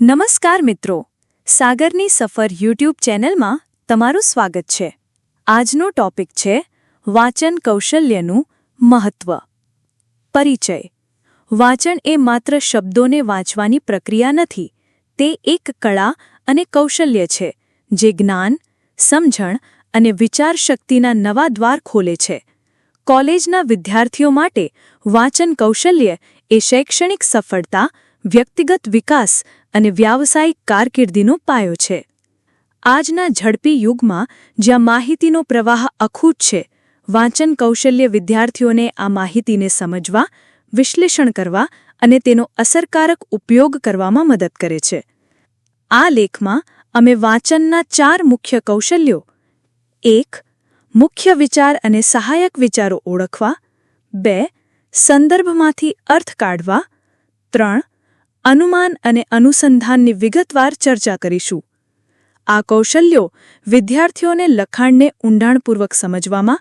નમસ્કાર મિત્રો, સાગરની સફર યુટ્યુબ ચેનલમાં તમારું સ્વાગત છે. આજનો ટોપિક છે, વાંચન કૌશલ્યનું મહત્વ. પરિચય. વાંચન એ માત્ર શબ્દોને વાંચવાની પ્રક્રિયા નથી, તે એક કળા અને કૌશલ્ય છે, જે જ્ઞાન, સમજણ અને વિચારશક્તિના નવા દ્વાર ખોલે છે. કોલેજના વિદ્યાર્થીઓ માટે વાંચન કૌશલ્ય એ શૈક્ષણિક સફળતા, વ્યક્તિગત વિકાસ અને વ્યાવસાયિક કારકિર્દીનો પાયો છે. આજના ઝડપી યુગમાં જ્યાં માહિતીનો પ્રવાહ અખૂટ છે, વાંચન કૌશલ્ય વિદ્યાર્થીઓને આ માહિતીને સમજવા, વિશ્લેષણ કરવા અને તેનો અસરકારક ઉપયોગ કરવામાં મદદ કરે છે. આ લેખમાં અમે વાંચનના ચાર મુખ્ય કૌશલ્યો. એક, મુખ્ય વિચાર અને સહાયક વિચારો ઓળખવા. બે, સંદર્ભમાંથી અર્થ કાઢવા. ત્રણ અનુમાન અને અનુસંધાનની વિગતવાર ચર્ચા કરીશું. આ કૌશલ્યો વિદ્યાર્થીઓને લખાણને ઊંડાણપૂર્વક સમજવામાં,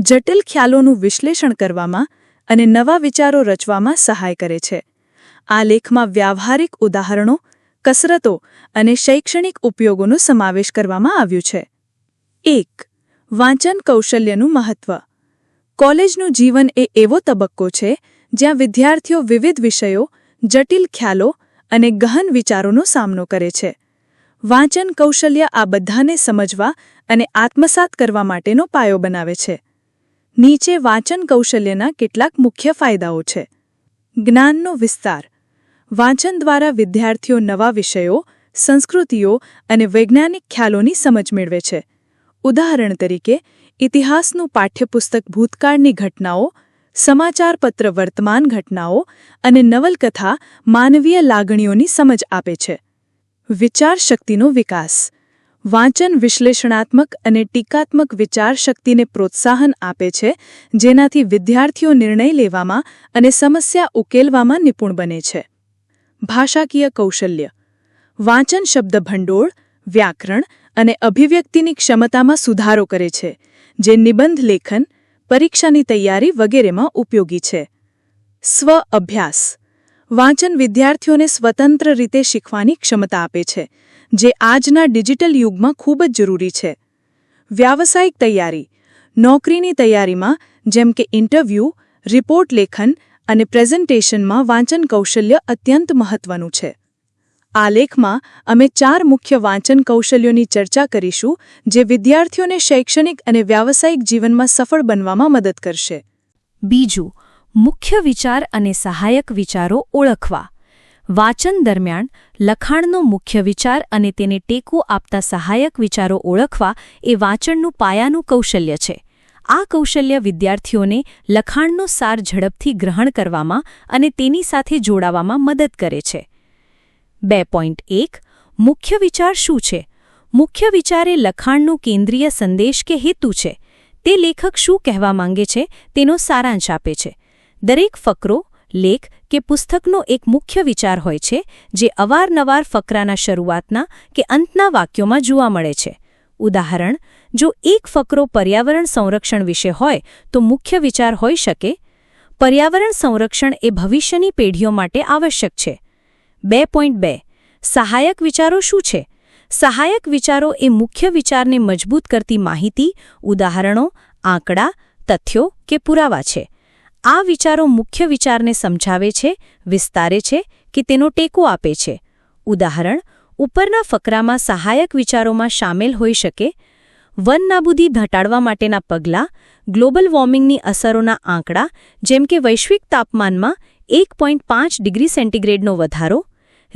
જટિલ ખ્યાલોનું વિશ્લેષણ કરવામાં અને નવા વિચારો રચવામાં સહાય કરે છે. આ લેખમાં વ્યાવહારિક ઉદાહરણો, કસરતો અને શૈક્ષણિક ઉપયોગોનો સમાવેશ કરવામાં આવ્યું છે. એક, વાંચન કૌશલ્યનું મહત્વ. કોલેજનું જીવન એ એવો તબક્કો છે જ્યાં વિદ્યાર્થીઓ વિવિધ વિષયો જટિલ ખ્યાલો અને ગહન વિચારોનો સામનો કરે છે. વાંચન કૌશલ્ય આ બધાને સમજવા અને આત્મસાત કરવા માટેનો પાયો બનાવે છે. નીચે વાંચન કૌશલ્યના કેટલાક મુખ્ય ફાયદાઓ છે. જ્ઞાનનો વિસ્તાર. વાંચન દ્વારા વિદ્યાર્થીઓ નવા વિષયો, સંસ્કૃતિઓ અને વૈજ્ઞાનિક ખ્યાલોની સમજ મેળવે છે. ઉદાહરણ તરીકે, ઇતિહાસનું પાઠ્યપુસ્તક ભૂતકાળની ઘટનાઓ સમાચારપત્ર વર્તમાન ઘટનાઓ અને નવલકથા માનવીય લાગણીઓની સમજ આપે છે. વિચારશક્તિનો વિકાસ. વાંચન વિશ્લેષણાત્મક અને ટીકાત્મક વિચારશક્તિને પ્રોત્સાહન આપે છે, જેનાથી વિદ્યાર્થીઓ નિર્ણય લેવામાં અને સમસ્યા ઉકેલવામાં નિપુણ બને છે. ભાષાકીય કૌશલ્ય. વાંચન શબ્દ ભંડોળ, વ્યાકરણ અને અભિવ્યક્તિની ક્ષમતામાં સુધારો કરે છે, જે નિબંધ લેખન પરીક્ષાની તૈયારી વગેરેમાં ઉપયોગી છે. સ્વ અભ્યાસ. વાંચન વિદ્યાર્થીઓને સ્વતંત્ર રીતે શીખવાની ક્ષમતા આપે છે, જે આજના ડિજિટલ યુગમાં ખૂબ જ જરૂરી છે. વ્યાવસાયિક તૈયારી. નોકરીની તૈયારીમાં, જેમ કે ઇન્ટરવ્યૂ, રિપોર્ટ લેખન અને પ્રેઝન્ટેશનમાં વાંચન કૌશલ્ય અત્યંત મહત્વનું છે. આ લેખમાં અમે ચાર મુખ્ય વાંચન કૌશલ્યોની ચર્ચા કરીશું, જે વિદ્યાર્થીઓને શૈક્ષણિક અને વ્યાવસાયિક જીવનમાં સફળ બનવામાં મદદ કરશે. બીજું, મુખ્ય વિચાર અને સહાયક વિચારો ઓળખવા. વાંચન દરમિયાન લખાણનો મુખ્ય વિચાર અને તેને ટેકો આપતા સહાયક વિચારો ઓળખવા એ વાંચનનું પાયાનું કૌશલ્ય છે. આ કૌશલ્ય વિદ્યાર્થીઓને લખાણનો સાર ઝડપથી ગ્રહણ કરવામાં અને તેની સાથે જોડાવામાં મદદ કરે છે. બે પોઈન્ટ એક, મુખ્ય વિચાર શું છે? મુખ્ય વિચાર એ લખાણનું કેન્દ્રીય સંદેશ કે હેતુ છે? તે લેખક શું કહેવા માંગે છે? તેનો સારાંશ આપે છે. દરેક ફકરો, લેખ કે પુસ્તકનો એક મુખ્ય વિચાર હોય છે, જે અવારનવાર ફકરાના શરૂઆતના કે અંતના વાક્યોમાં જોવા મળે છે. ઉદાહરણ, જો એક ફકરો પર્યાવરણ સંરક્ષણ વિશે હોય, તો મુખ્ય વિચાર હોઈ શકે, પર્યાવરણ સંરક્ષણ એ ભવિષ્યની પેઢીઓ માટે આવશ્યક છે. બે પોઈન્ટ બે. સહાયક વિચારો શું છે? સહાયક વિચારો એ મુખ્ય વિચારને મજબૂત કરતી માહિતી, ઉદાહરણો, આંકડા, તથ્યો કે પુરાવા છે. આ વિચારો મુખ્ય વિચારને સમજાવે છે, વિસ્તારે છે કે તેનો ટેકો આપે છે. ઉદાહરણ, ઉપરના ફકરામાં સહાયક વિચારોમાં સામેલ હોઈ શકે વન નાબૂદી ઘટાડવા માટેના પગલાં, ગ્લોબલ વોર્મિંગની અસરોના આંકડા, જેમ કે વૈશ્વિક તાપમાનમાં એક ડિગ્રી સેન્ટીગ્રેડનો વધારો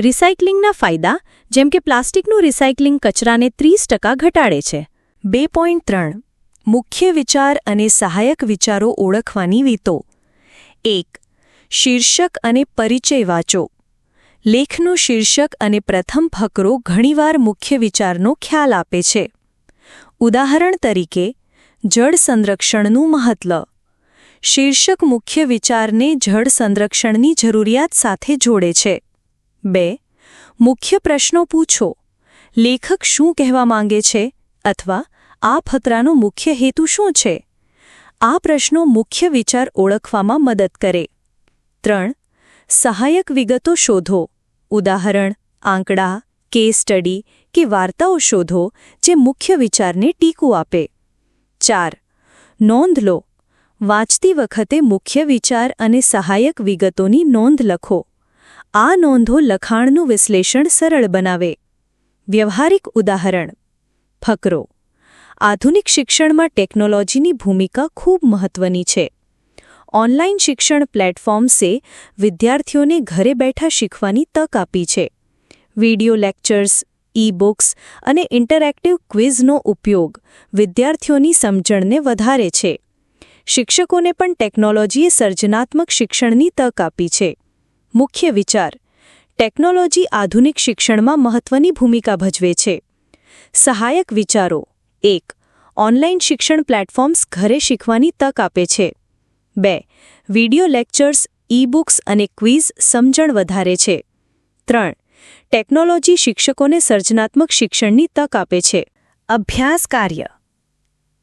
રિસાયકલિંગના ફાયદા, જેમ કે પ્લાસ્ટિકનું રિસાયકલિંગ કચરાને ત્રીસ ઘટાડે છે. બે મુખ્ય વિચાર અને સહાયક વિચારો ઓળખવાની રીતો. એક. શીર્ષક અને પરિચય વાંચો. લેખનું શીર્ષક અને પ્રથમ ફકરો ઘણીવાર મુખ્ય વિચારનો ખ્યાલ આપે છે. ઉદાહરણ તરીકે, જળ સંરક્ષણનું મહત્વ. શીર્ષક મુખ્ય વિચારને જળ સંરક્ષણની જરૂરિયાત સાથે જોડે છે. બે, મુખ્ય પ્રશ્નો પૂછો. લેખક શું કહેવા માંગે છે અથવા આ ફકરાનો મુખ્ય હેતુ શું છે? આ પ્રશ્નો મુખ્ય વિચાર ઓળખવામાં મદદ કરે. ત્રણ, સહાયક વિગતો શોધો. ઉદાહરણ, આંકડા, કેસ સ્ટડી કે વાર્તાઓ શોધો જે મુખ્ય વિચારને ટીકું આપે. ચાર, નોંધ લો. વાંચતી વખતે મુખ્ય વિચાર અને સહાયક વિગતોની નોંધ લખો. આ નોંધો લખાણનું વિશ્લેષણ સરળ બનાવે. વ્યવહારિક ઉદાહરણ. ફકરો. આધુનિક શિક્ષણમાં ટેકનોલોજીની ભૂમિકા ખૂબ મહત્વની છે. ઓનલાઇન શિક્ષણ પ્લેટફોર્મ્સે વિદ્યાર્થીઓને ઘરે બેઠા શીખવાની તક આપી છે. વિડિયો લેક્ચર્સ ઈ બુક્સ અને ઇન્ટરેક્ટિવ ક્વિઝનો ઉપયોગ વિદ્યાર્થીઓની સમજણને વધારે છે. શિક્ષકોને પણ ટેકનોલોજીએ સર્જનાત્મક શિક્ષણની તક આપી છે. મુખ્ય વિચાર, ટેકનોલોજી આધુનિક શિક્ષણમાં મહત્વની ભૂમિકા ભજવે છે. સહાયક વિચારો, એક ઓનલાઇન શિક્ષણ પ્લેટફોર્મ્સ ઘરે શીખવાની તક આપે છે. બે, વિડિયો લેક્ચર્સ ઈ બુક્સ અને ક્વિઝ સમજણ વધારે છે. ત્રણ, ટેકનોલોજી શિક્ષકોને સર્જનાત્મક શિક્ષણની તક આપે છે. અભ્યાસ કાર્ય.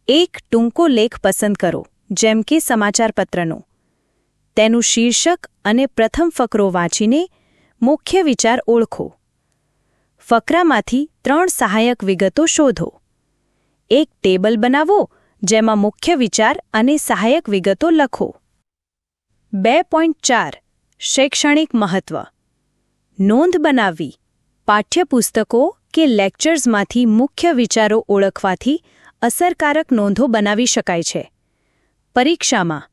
એક ટૂંકો લેખ પસંદ કરો, જેમ કે સમાચારપત્રનો. તેનું શીર્ષક અને પ્રથમ ફકરો વાંચીને મુખ્ય વિચાર ઓળખો. ફકરામાંથી ત્રણ સહાયક વિગતો શોધો. એક ટેબલ બનાવો, જેમાં મુખ્ય વિચાર અને સહાયક વિગતો લખો. બે પોઈન્ટ ચાર, શૈક્ષણિક મહત્વ. નોંધ બનાવવી. પાઠ્યપુસ્તકો કે લેક્ચર્સમાંથી મુખ્ય વિચારો ઓળખવાથી અસરકારક નોંધો બનાવી શકાય છે. પરીક્ષામાં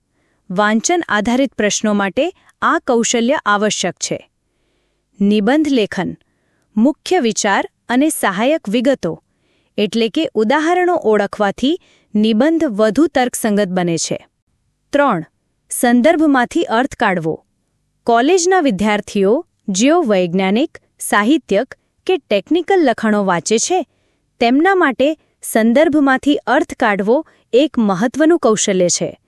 વાંચન આધારિત પ્રશ્નો માટે આ કૌશલ્ય આવશ્યક છે. નિબંધ લેખન, મુખ્ય વિચાર અને સહાયક વિગતો, એટલે કે ઉદાહરણો ઓળખવાથી નિબંધ વધુ તર્કસંગત બને છે. ત્રણ, સંદર્ભમાંથી અર્થ કાઢવો. કોલેજના વિદ્યાર્થીઓ જેઓ વૈજ્ઞાનિક, સાહિત્યક કે ટેકનિકલ લખાણો વાંચે છે, તેમના માટે સંદર્ભમાંથી અર્થ કાઢવો એક મહત્વનું કૌશલ્ય છે.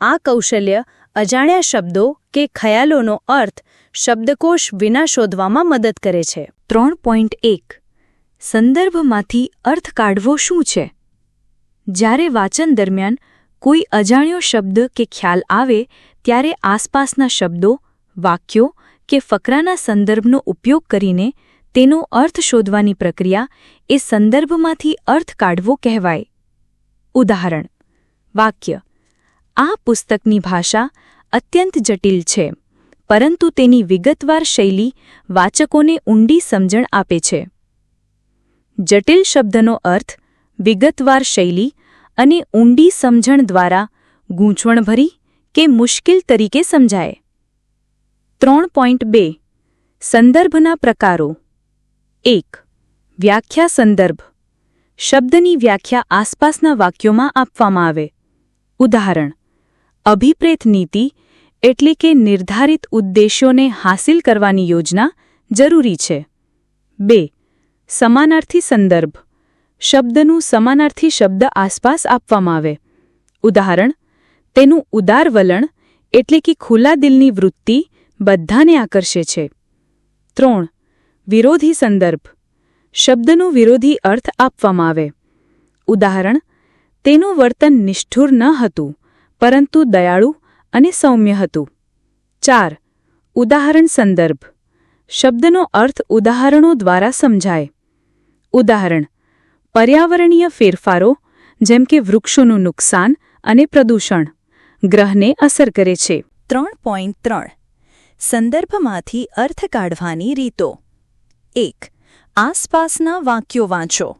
આ કૌશલ્ય અજાણ્યા શબ્દો કે ખ્યાલોનો અર્થ શબ્દકોશ વિના શોધવામાં મદદ કરે છે. ત્રણ પોઈન્ટ એક. સંદર્ભમાંથી અર્થ કાઢવો શું છે? જ્યારે વાચન દરમિયાન કોઈ અજાણ્યો શબ્દ કે ખ્યાલ આવે, ત્યારે આસપાસના શબ્દો, વાક્યો કે ફકરાના સંદર્ભનો ઉપયોગ કરીને તેનો અર્થ શોધવાની પ્રક્રિયા એ સંદર્ભમાંથી અર્થ કાઢવો કહેવાય. ઉદાહરણ. વાક્ય. આ પુસ્તકની ભાષા અત્યંત જટિલ છે, પરંતુ તેની વિગતવાર શૈલી વાચકોને ઊંડી સમજણ આપે છે. જટિલ શબ્દનો અર્થ વિગતવાર શૈલી અને ઊંડી સમજણ દ્વારા ગૂંચવણભરી કે મુશ્કેલ તરીકે સમજાય. ત્રણ પોઈન્ટ બે. સંદર્ભના પ્રકારો. એક. વ્યાખ્યા સંદર્ભ. શબ્દની વ્યાખ્યા આસપાસના વાક્યોમાં આપવામાં આવે. ઉદાહરણ. અભિપ્રેત નીતિ એટલે કે નિર્ધારિત ઉદ્દેશ્યોને હાંસિલ કરવાની યોજના જરૂરી છે. બે, સમાનાર્થી સંદર્ભ. શબ્દનું સમાનાર્થી શબ્દ આસપાસ આપવામાં આવે. ઉદાહરણ, તેનું ઉદાર વલણ એટલે કે ખુલ્લા દિલની વૃત્તિ બધાને આકર્ષે છે. ત્રણ, વિરોધી સંદર્ભ. શબ્દનો વિરોધી અર્થ આપવામાં આવે. ઉદાહરણ, તેનું વર્તન નિષ્ઠુર ન હતું. પરંતુ દયાળુ અને સૌમ્ય હતું. ચાર, ઉદાહરણ સંદર્ભ. શબ્દનો અર્થ ઉદાહરણો દ્વારા સમજાય. ઉદાહરણ, પર્યાવરણીય ફેરફારો, જેમ કે વૃક્ષોનું નુકસાન અને પ્રદૂષણ, ગ્રહને અસર કરે છે. ત્રણ પોઈન્ટ ત્રણ. સંદર્ભમાંથી અર્થ કાઢવાની રીતો. એક, આસપાસના વાક્યો વાંચો.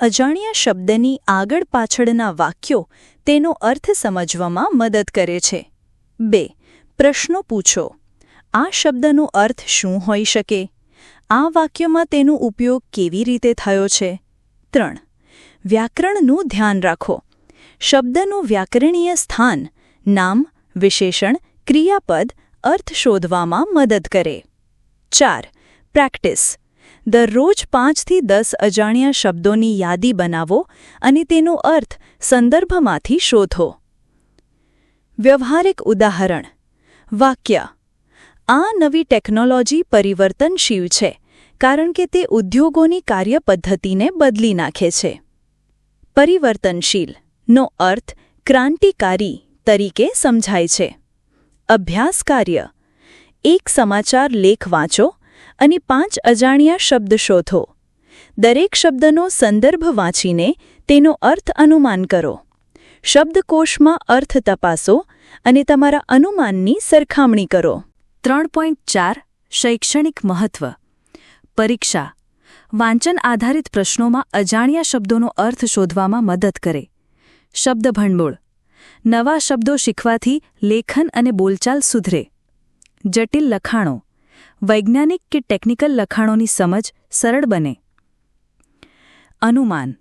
અજાણ્યા શબ્દની આગળ પાછળના વાક્યો તેનો અર્થ સમજવામાં મદદ કરે છે. બે, પ્રશ્નો પૂછો. આ શબ્દનો અર્થ શું હોઈ શકે? આ વાક્યમાં તેનો ઉપયોગ કેવી રીતે થયો છે? ત્રણ, વ્યાકરણનું ધ્યાન રાખો. શબ્દનું વ્યાકરણીય સ્થાન, નામ, વિશેષણ, ક્રિયાપદ, અર્થ શોધવામાં મદદ કરે. ચાર, પ્રેક્ટિસ. દરરોજ પાંચથી દસ અજાણ્યા શબ્દોની યાદી બનાવો અને તેનો અર્થ સંદર્ભમાંથી શોધો. વ્યવહારિક ઉદાહરણ. વાક્ય. આ નવી ટેકનોલોજી પરિવર્તનશીલ છે, કારણ કે તે ઉદ્યોગોની કાર્યપદ્ધતિને બદલી નાખે છે. પરિવર્તનશીલ. નો અર્થ ક્રાંતિકારી તરીકે સમજાય છે. અભ્યાસ કાર્ય. એક સમાચાર લેખ વાંચો અને પાંચ અજાણ્યા શબ્દ શોધો. દરેક શબ્દનો સંદર્ભ વાંચીને તેનો અર્થ અનુમાન કરો. શબ્દકોશમાં અર્થ તપાસો અને તમારા અનુમાનની સરખામણી કરો. ત્રણ શૈક્ષણિક મહત્વ. પરીક્ષા. વાંચન આધારિત પ્રશ્નોમાં અજાણ્યા શબ્દોનો અર્થ શોધવામાં મદદ કરે. શબ્દ ભંડોળ. નવા શબ્દો શીખવાથી લેખન અને બોલચાલ સુધરે. જટિલ લખાણો. વૈજ્ઞાનિક કે ટેકનિકલ લખાણોની સમજ સરળ બને. અનુમાન.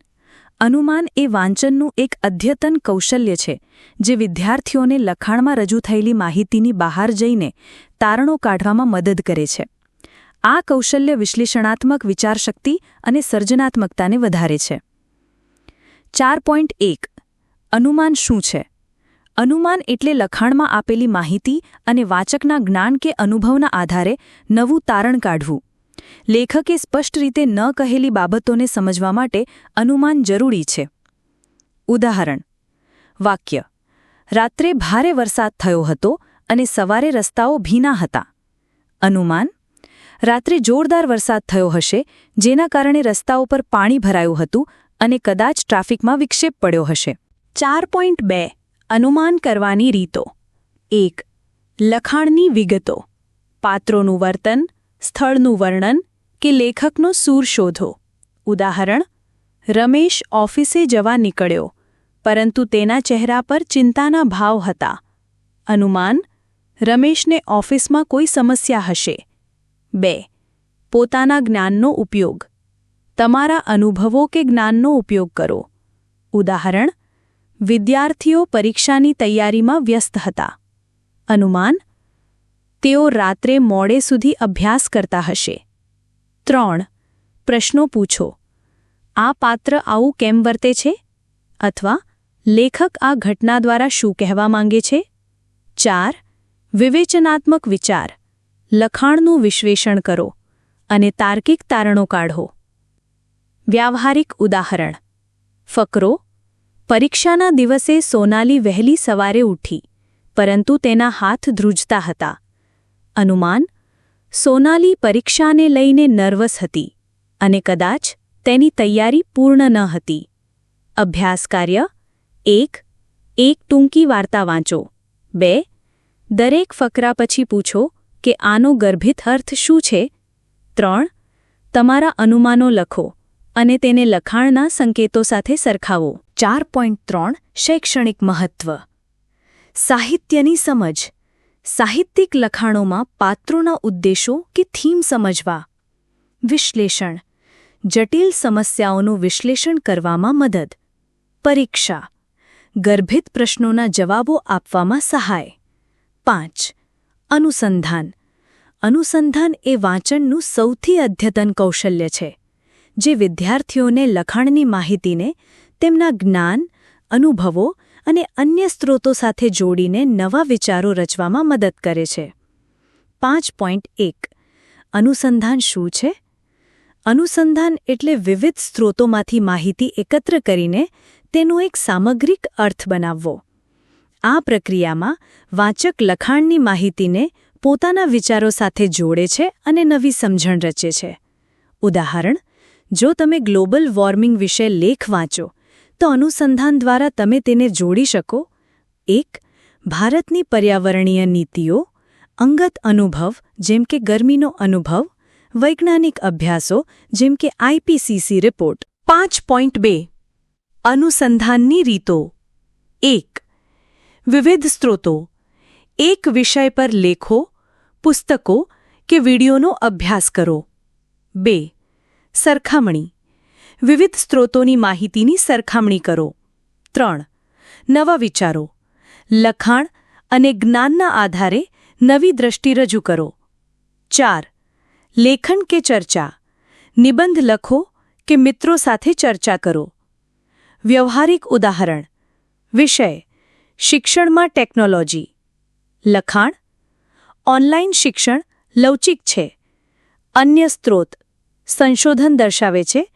અનુમાન એ વાંચનનું એક અદ્યતન કૌશલ્ય છે, જે વિદ્યાર્થીઓને લખાણમાં રજૂ થયેલી માહિતીની બહાર જઈને તારણો કાઢવામાં મદદ કરે છે. આ કૌશલ્ય વિશ્લેષણાત્મક વિચારશક્તિ અને સર્જનાત્મકતાને વધારે છે. ચાર પોઈન્ટ એક. અનુમાન શું છે? અનુમાન એટલે લખાણમાં આપેલી માહિતી અને વાચકના જ્ઞાન કે અનુભવના આધારે નવું તારણ કાઢવું. લેખકે સ્પષ્ટ રીતે ન કહેલી બાબતોને સમજવા માટે અનુમાન જરૂરી છે. ઉદાહરણ. વાક્ય. રાત્રે ભારે વરસાદ થયો હતો અને સવારે રસ્તાઓ ભીના હતા. અનુમાન. રાત્રે જોરદાર વરસાદ થયો હશે, જેના કારણે રસ્તાઓ પર પાણી ભરાયું હતું અને કદાચ ટ્રાફિકમાં વિક્ષેપ પડ્યો હશે. ચાર પોઈન્ટ બે. અનુમાન કરવાની રીતો. એક, લખાણની વિગતો. પાત્રોનું વર્તન, સ્થળનું વર્ણન કે લેખકનો સૂર શોધો. ઉદાહરણ, રમેશ ઓફિસે જવા નીકળ્યો, પરંતુ તેના ચહેરા પર ચિંતાના ભાવ હતા. અનુમાન, રમેશને ઓફિસમાં કોઈ સમસ્યા હશે. બે, પોતાના જ્ઞાનનો ઉપયોગ. તમારા અનુભવો કે જ્ઞાનનો ઉપયોગ કરો. ઉદાહરણ વિદ્યાર્થીઓ પરીક્ષાની તૈયારીમાં વ્યસ્ત હતા. અનુમાન, તેઓ રાત્રે મોડે સુધી અભ્યાસ કરતા હશે. ત્રણ, પ્રશ્નો પૂછો. આ પાત્ર આવું કેમ વર્તે છે? અથવા, લેખક આ ઘટના દ્વારા શું કહેવા માંગે છે? ચાર, વિવેચનાત્મક વિચાર. લખાણનું વિશ્લેષણ કરો અને તાર્કિક તારણો કાઢો. વ્યાવહારિક ઉદાહરણ. ફકરો પરીક્ષાના દિવસે સોનાલી વહેલી સવારે ઉઠી, પરંતુ તેના હાથ ધ્રુજતા હતા. અનુમાન સોનાલી પરીક્ષાને લઈને નર્વસ હતી અને કદાચ તેની તૈયારી પૂર્ણ ન હતી. અભ્યાસ કાર્ય, એક એક ટૂંકી વાર્તા વાંચો. બે, દરેક ફકરા પછી પૂછો કે આનો ગર્ભિત અર્થ શું છે. ત્રણ, તમારા અનુમાનો લખો. અને તેને લખાણના સંકેતો સાથે સરખાવો. ચાર ત્રણ, શૈક્ષણિક મહત્વ. સાહિત્યની સમજ. સાહિત્યિક લખાણોમાં પાત્રોના ઉદ્દેશો કે થીમ સમજવા. વિશ્લેષણ. જટિલ સમસ્યાઓનું વિશ્લેષણ કરવામાં મદદ. પરીક્ષા. ગર્ભિત પ્રશ્નોના જવાબો આપવામાં સહાય. પાંચ. અનુસંધાન. અનુસંધાન એ વાંચનનું સૌથી અદ્યતન કૌશલ્ય છે. જે વિદ્યાર્થીઓને લખાણની માહિતીને, તેમના જ્ઞાન, અનુભવો અને અન્ય સ્ત્રોતો સાથે જોડીને નવા વિચારો રચવામાં મદદ કરે છે. પાંચ પોઈન્ટ એક. અનુસંધાન શું છે? અનુસંધાન એટલે વિવિધ સ્ત્રોતોમાંથી માહિતી એકત્ર કરીને તેનો એક સામગ્રિક અર્થ બનાવવો. આ પ્રક્રિયામાં વાંચક લખાણની માહિતીને પોતાના વિચારો સાથે જોડે છે અને નવી સમજણ રચે છે. ઉદાહરણ જો તમે ગ્લોબલ વોર્મિંગ વિશે લેખ વાંચો, તો અનુસંધાન દ્વારા તમે તેને જોડી શકો. એક, ભારતની પર્યાવરણીય નીતિઓ, અંગત અનુભવ, જેમ કે ગરમીનો અનુભવ, વૈજ્ઞાનિક અભ્યાસો, જેમ કે આઈપીસીસી રિપોર્ટ પાંચ પોઈન્ટ બે, અનુસંધાનની રીતો. એક, વિવિધ સ્ત્રોતો. એક વિષય પર લેખો, પુસ્તકો કે વિડિયોનો અભ્યાસ કરો. બે સરખામણી. વિવિધ સ્ત્રોતોની માહિતીની સરખામણી કરો. ત્રણ. નવા વિચારો. લખાણ અને જ્ઞાનના આધારે નવી દ્રષ્ટિ રજૂ કરો. ચાર. લેખન કે ચર્ચા. નિબંધ લખો કે મિત્રો સાથે ચર્ચા કરો. વ્યવહારિક ઉદાહરણ. વિષય. શિક્ષણમાં ટેકનોલોજી. લખાણ. ઓનલાઇન શિક્ષણ લવચિક છે. અન્ય સ્ત્રોત. સંશોધન દર્શાવે છે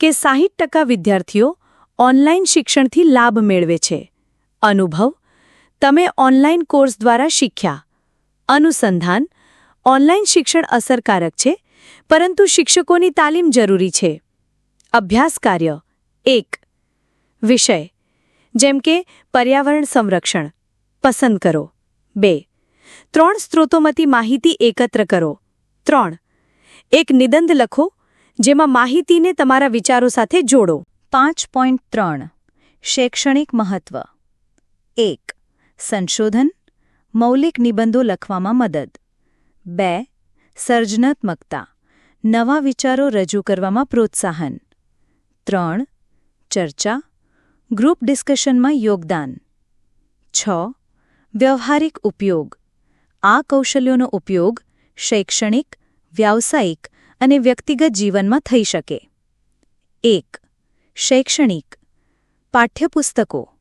કે સાહીઠ ટકા વિદ્યાર્થીઓ ઓનલાઈન શિક્ષણથી લાભ મેળવે છે. અનુભવ, તમે ઓનલાઈન કોર્સ દ્વારા શીખ્યા. અનુસંધાન, ઓનલાઈન શિક્ષણ અસરકારક છે, પરંતુ શિક્ષકોની તાલીમ જરૂરી છે. અભ્યાસ કાર્ય, એક. વિષય, જેમ કે પર્યાવરણ સંરક્ષણ, પસંદ કરો. બે. ત્રણ સ્ત્રોતોમાંથી માહિતી એકત્ર કરો. ત્રણ. એક નિબંધ લખો, જેમાં માહિતીને તમારા વિચારો સાથે જોડો. પાંચ પોઈન્ટ ત્રણ. શૈક્ષણિક મહત્વ. એક. સંશોધન. મૌલિક નિબંધો લખવામાં મદદ. બે. સર્જનાત્મકતા. નવા વિચારો રજૂ કરવામાં પ્રોત્સાહન. ત્રણ. ચર્ચા. ગ્રુપ ડિસ્કશનમાં યોગદાન. છ. વ્યવહારિક ઉપયોગ. આ કૌશલ્યોનો ઉપયોગ શૈક્ષણિક વ્યાવસાયિક અને વ્યક્તિગત જીવનમાં થઈ શકે. એક, શૈક્ષણિક પાઠ્યપુસ્તકો.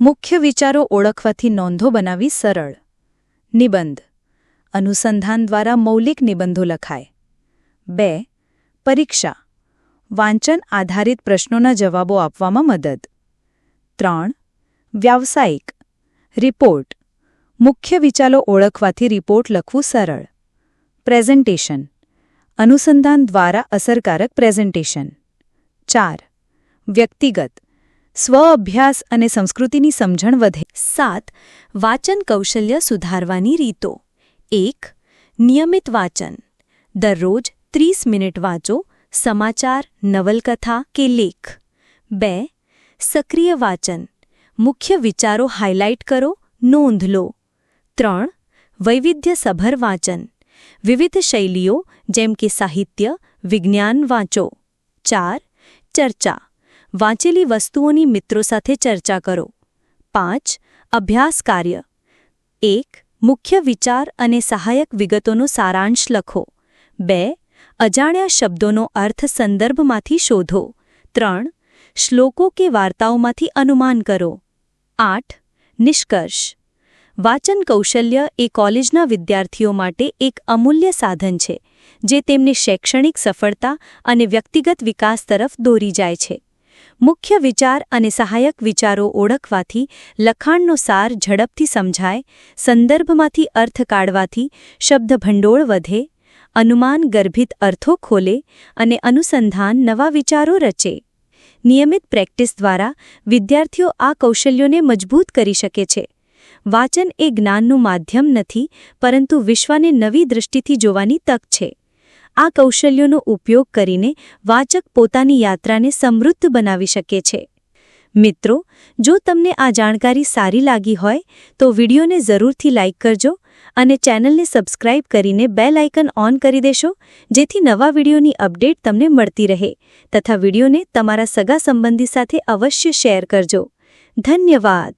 મુખ્ય વિચારો ઓળખવાથી નોંધો બનાવી સરળ. નિબંધ. અનુસંધાન દ્વારા મૌલિક નિબંધો લખાય. બે, પરીક્ષા. વાંચન આધારિત પ્રશ્નોના જવાબો આપવામાં મદદ. ત્રણ, વ્યાવસાયિક. રિપોર્ટ. મુખ્ય વિચારો ઓળખવાથી રિપોર્ટ લખવું સરળ. પ્રેઝન્ટેશન અનુસંધાન દ્વારા અસરકારક પ્રેઝન્ટેશન ચાર વ્યક્તિગત સ્વ અભ્યાસ અને સંસ્કૃતિની સમજણ વધે સાત વાચન કૌશલ્ય સુધારવાની રીતો એક નિયમિત વાચન દરરોજ ત્રીસ મિનિટ વાંચો સમાચાર નવલકથા કે લેખ બે સક્રિય વાચન મુખ્ય વિચારો હાઇલાઇટ કરો નોંધ લો ત્રણ વૈવિધ્યસભર વાંચન વિવિધ શૈલીઓ, જેમ કે સાહિત્ય, વિજ્ઞાન, વાંચો. ચાર, ચર્ચા. વાંચેલી વસ્તુઓની મિત્રો સાથે ચર્ચા કરો. પાંચ, અભ્યાસ કાર્ય. એક, મુખ્ય વિચાર અને સહાયક વિગતોનો સારાંશ લખો. બે, અજાણ્યા શબ્દોનો અર્થ સંદર્ભમાંથી શોધો. ત્રણ, શ્લોકો કે વાર્તાઓમાંથી અનુમાન કરો. આઠ, નિષ્કર્ષ. વાચન કૌશલ્ય એ કોલેજના વિદ્યાર્થીઓ માટે એક અમૂલ્ય સાધન છે, જે તેમને શૈક્ષણિક સફળતા અને વ્યક્તિગત વિકાસ તરફ દોરી જાય છે. મુખ્ય વિચાર અને સહાયક વિચારો ઓળખવાથી લખાણનો સાર ઝડપથી સમજાય, સંદર્ભમાંથી અર્થ કાઢવાથી શબ્દભંડોળ વધે, અનુમાન ગર્ભિત અર્થો ખોલે અને અનુસંધાન નવા વિચારો રચે. નિયમિત પ્રેક્ટિસ દ્વારા વિદ્યાર્થીઓ આ કૌશલ્યોને મજબૂત કરી શકે છે. વાચન એ જ્ઞાનનું માધ્યમ નથી, પરંતુ વિશ્વને નવી દૃષ્ટિથી જોવાની તક છે. આ કૌશલ્યોનો ઉપયોગ કરીને વાચક પોતાની યાત્રાને સમૃદ્ધ બનાવી શકે છે. મિત્રો, જો તમને આ જાણકારી સારી લાગી હોય, તો વિડીયોને જરૂરથી લાઇક કરજો અને ચેનલને સબસ્ક્રાઇબ કરીને બેલ આઇકન ઓન કરી દેશો, જેથી નવા વિડીયોની અપડેટ તમને મળતી રહે, તથા વિડીયોને તમારા સગા સંબંધી સાથે અવશ્ય શેર કરજો. ધન્યવાદ!